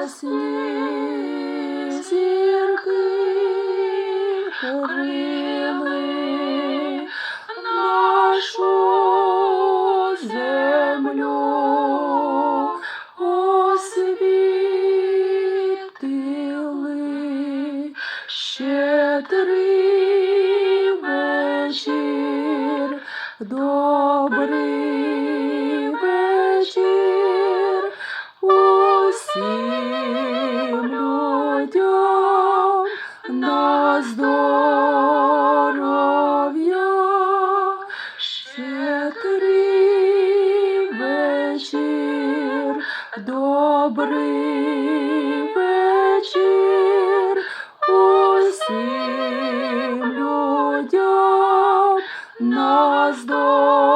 ясні зірки крили нашу землю освітили ще три вечір. До здоров'я ще три вечір, добрий вечір усім людям на здоров'я.